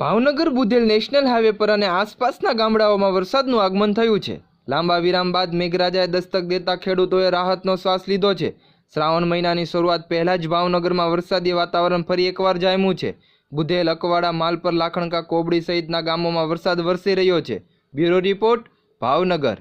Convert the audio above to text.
Bhavnagar Budhel national highway પર અને આસપાસના ગામડાઓમાં વરસાદનું આગમન થયું છે. લાંબા વિરામ બાદ મેઘરાજાએ દસ્તક દેતા ખેડૂતોએ રાહતનો શ્વાસ લીધો છે. શ્રાવણ મહિનાની શરૂઆત પહેલાં જ ભાવનગરમાં વરસાદી વાતાવરણ ફરી એકવાર જામ્યું છે. બુધેલ અકવાડા, માલપર, લાખણકા, કોબડી સહિતના ગામોમાં વરસાદ વરસી રહ્યો છે. Bureau report, Bhavnagar.